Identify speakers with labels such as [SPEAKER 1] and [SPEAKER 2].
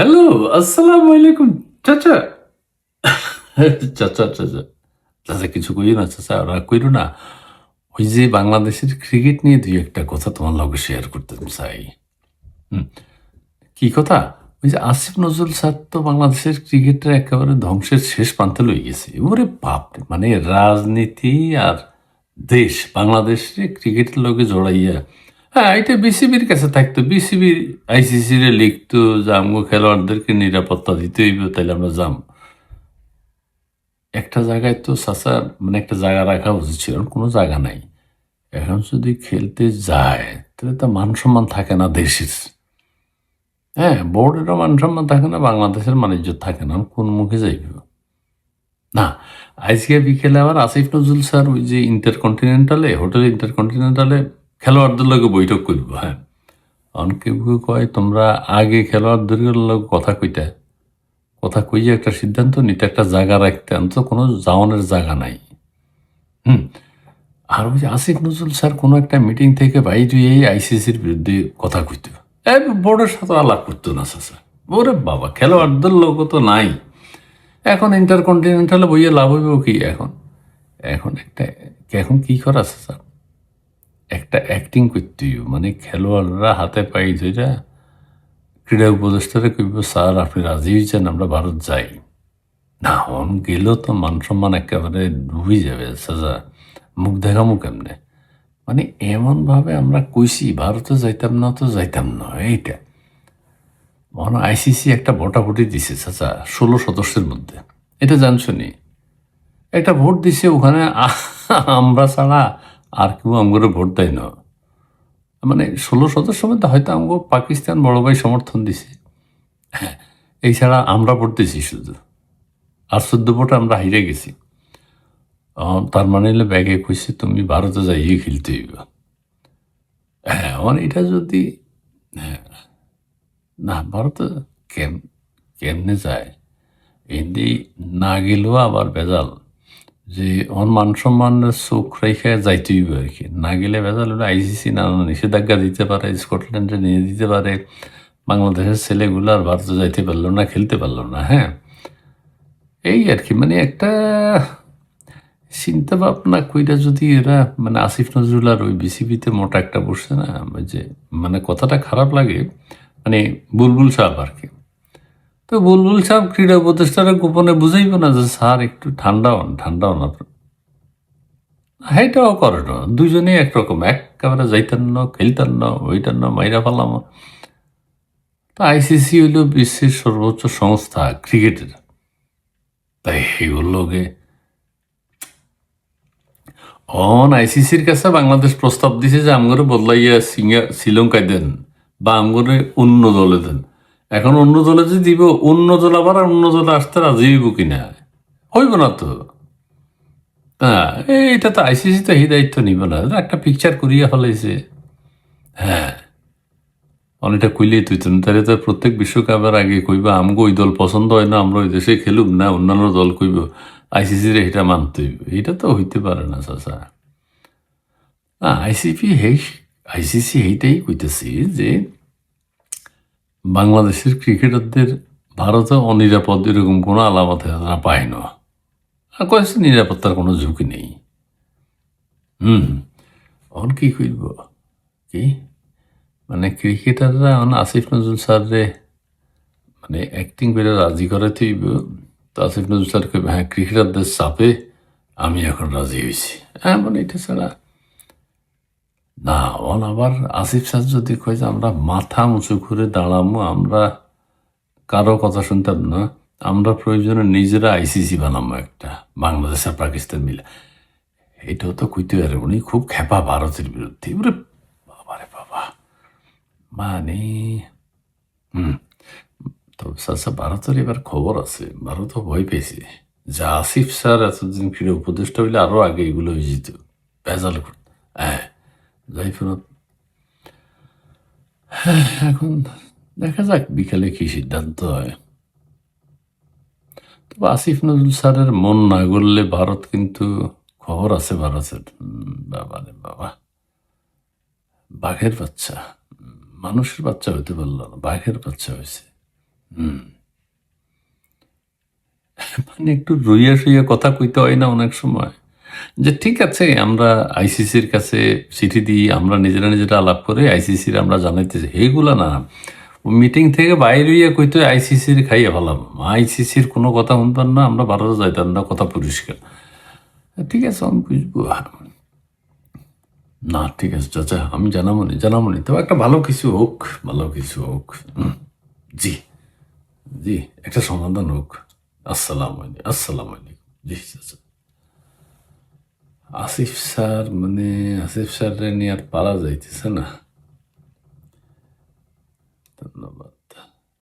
[SPEAKER 1] Hello আসসালামু আলাইকুম চাচা চাচা চাচা চাচা কিছু কইও না, চাচা, রাগ কইরো না। ওই যে বাংলাদেশের ক্রিকেট নিয়ে দুই একটা কথা তোমার লগে শেয়ার করতে চাই। কি কথা? ওই যে আসিফ নজরুল স্যার তো বাংলাদেশের ক্রিকেটের একেবারে ধ্বংসের শেষ প্রান্তে লই গেছে। ওরে বাপ মানে রাজনীতি আর দেশ, বাংলাদেশে ক্রিকেটের লোকে জড়াইয়া হ্যাঁ এটা বিসিবির কাছে থাকতো। বিসিবির আইসিসি রে লিখতো যে আমগো খেলোয়াড়দেরকে নিরাপত্তা দিতে হইব তাহলে আমরা যাম। একটা জায়গায় তো সাসা মানে একটা জায়গা রাখা উচিত ছিল কোনো জায়গা নাই। এখন যদি খেলতে যায়, তাহলে তো মান সম্মান থাকে না দেশের। হ্যাঁ বোর্ডেরও মান সম্মান থাকে না, বাংলাদেশের বাণিজ্য থাকে না কোন মুখে যাইব? না আজকে বিকেলে আবার আসিফ নজরুল স্যার ওই যে ইন্টারকন্টিনেন্টালে, হোটেল ইন্টারকন্টিনেন্টালে খেলোয়াড়দের লগে বৈঠক করব হ্যাঁ। অনেকে কয়, তোমরা আগে খেলোয়াড়দের লগে কথা কইতে। কথা কইয়ে একটা সিদ্ধান্ত নিতে, একটা জায়গা রাখতে। অন্ত কোনো যাওয়ানোর জায়গা নাই। হুম। আর ওই আসিফ নজরুল স্যার কোনো একটা মিটিং থেকে বাইরে এই আইসিসির বিরুদ্ধে কথা কইত। বোর্ডের সাথে আলাপ করতো না, স্যার ওরে বাবা, খেলোয়াড়দের লোক তো নাই। এখন ইন্টারকন্টিনেন্টালে বইয়ে লাভ হইব কি এখন? এখন একটা, এখন কি করা, স্যার? একটা অ্যাক্টিং করতে। মানে খেলোয়াড়রা হাতে পাই ধইরা ক্রীড়া উপদেষ্টারে কইব, স্যার, আপনি রাজি হয়েছেন আমরা ভারত যাই। না, হন গেলেও তো মান সম্মান একেবারে ডুবে যাবে, সাজা। মুখ দেখামু কেমনে? মানে এমনভাবে আমরা কইছি, ভারতে যাইতাম না তো যাইতাম না। এইটা। মনে আইসিসি একটা ভোটাভুটি দিছে চাচা ষোলো সদস্যের মধ্যে। এটা জানছো নি? একটা ভোট দিছে, ওখানে আমরা ছাড়া আর কেউ আমগরে ভোট দেয় না। মানে ষোলো সদস্যের মধ্যে হয়তো আমগো পাকিস্তান বড় ভাই সমর্থন দিছে। হ্যাঁ এই ছাড়া আমরা দিছি শুধু। আর চোদ্দ ভোটে আমরা হাইরে গেছি। তার মানে হলে ব্যাগে কইছে তুমি ভারতে যাইয়ে খেলতে হইব। হ্যাঁ আমার এটা যদি হ্যাঁ, না ভারতে কেম কেমনে যায়? এদি না গেলেও আবার বেজাল যে ওর মান সম্মানের চোখ রেখে যাইতে হইব আর কি না গেলে বেজাল হলে আইসিসি নানা নিষেধাজ্ঞা দিতে পারে স্কটল্যান্ডে নিয়ে দিতে পারে, বাংলাদেশের ছেলেগুলো আর ভারতে যাইতে পারল না, খেলতে পারল না হ্যাঁ? এই আর কি মানে একটা চিন্তা ভাবনা কইরা যদি এরা মানে আসিফ নজরুল আর ওই বিসিবিতে মোটা একটা বসছে না যে মানে কথাটা খারাপ লাগে মানে বুলবুল সাহেব আর কি তো বুলবুল সাহেব, ক্রীড়া উপদেষ্টারা গোপনে বুঝাইব না যে স্যার একটু ঠান্ডা হন ঠান্ডা হন আপনার সেইটাও করে না দুজনেই একরকম, একেবারে যাইতেন না, খেলতেন না ওইটার না, মাইরা ফেলাম। তো আইসিসি হইল বিশ্বের সর্বোচ্চ সংস্থা ক্রিকেটের। তাই এইগুলোকে অন আইসিসির কাছে বাংলাদেশ প্রস্তাব দিছে যে আমগরে বদলাইয়া সিঙ্গা শ্রীলঙ্কায় দেন বা আমগরে অন্য দলে দেন। এখন অন্য দলে যে দিব, অন্য দল আবার অন্য দলে আসতে রাজি হইব কিনা? হইব না তো। হ্যাঁ এইটা তো আইসিসি তো এই দায়িত্ব নিব না। একটা পিকচার করিয়া ফেলাইছে। হ্যাঁ। অনেকটা কইলেই তুই তুমি তাহলে তো প্রত্যেক বিশ্বকাপের আগে কইবা, আমগো ওই দল পছন্দ হয় না, আমরা ওই দেশে খেলুম না, অন্যান্য দল কইব, আইসিসির এটা মানতে হইব। এটা তো হইতে পারে না, চাচা। না আইসিপি হেই আইসিসি এইটাই কইতেছি যে বাংলাদেশের ক্রিকেটারদের ভারতে অনিরাপদ এরকম কোনো আলামত তারা পায় না। আর কয়েছে নিরাপত্তার কোনো ঝুঁকি নেই। হুম অন কি কইব কি? মানে ক্রিকেটাররা অন আসিফ নজরুল স্যাররে মানে অ্যাক্টিং করে রাজি করাতে হইব তো আসিফ নজরুল স্যার কইবে হ্যাঁ ক্রিকেটারদের চাপে আমি এখন রাজি হয়েছি হ্যাঁ মানে এটা ছাড়া না অন আবার আসিফ স্যার যদি কয় যে আমরা মাথা উঁচু করে দাঁড়ামো, আমরা কারও কথা শুনতাম না, আমরা প্রয়োজনে নিজেরা আইসিসি বানাবো একটা, বাংলাদেশ আর পাকিস্তান মিলে। এটাও তো কইতে পারে, উনি খুব খেপা ভারতের বিরুদ্ধে। ওরে বাবারে বাবা। মানে হুম। তো সাসা ভারতের এবার খবর আছে, ভারতও ভয় পেয়েছে। যে আসিফ স্যার এতদিন ফিরে উপদেষ্টা হইলে আরও আগে এগুলো হয়ে যেত। ভেজাল হ্যাঁ। যাই ফেরত হ্যাঁ, এখন দেখা যাক বিকালে কি সিদ্ধান্ত হয়। তবে আসিফ নজরুল স্যারের মন না করলে ভারত কিন্তু খবর আছে ভারতের। বাবা রে বাবা। বাঘের বাচ্চা। মানুষের বাচ্চা হইতে পারল না বাঘের বাচ্চা হয়েছে মানে একটু রুইয়া শুইয়া কথা কইতে হয় না অনেক সময়। যে ঠিক আছে, আমরা আইসিসির কাছে চিঠি দিই, আমরা নিজেরা নিজেরা আলাপ করে আইসিসির আমরা জানাইতেছি এইগুলা না মিটিং থেকে বাইরে হইয়া কইতে আইসিসির খাইয়ে ফেলাম। আইসিসির কোনো কথা শুনতাম না, আমরা ভারতে যাইতাম না, কথা পরিষ্কার। ঠিক আছে, আমি বুঝব। না, ঠিক আছে, চাচা, আমি জানাব নি জানাব নি তবে একটা ভালো কিছু হোক, ভালো কিছু হোক। জি জি, একটা সমাধান হোক। আসসালাম আসসালাম জি, চাচা। আসিফ স্যার মানে আসিফ স্যার নিয়ে আর পারা যাইতেছে না। ধন্যবাদ।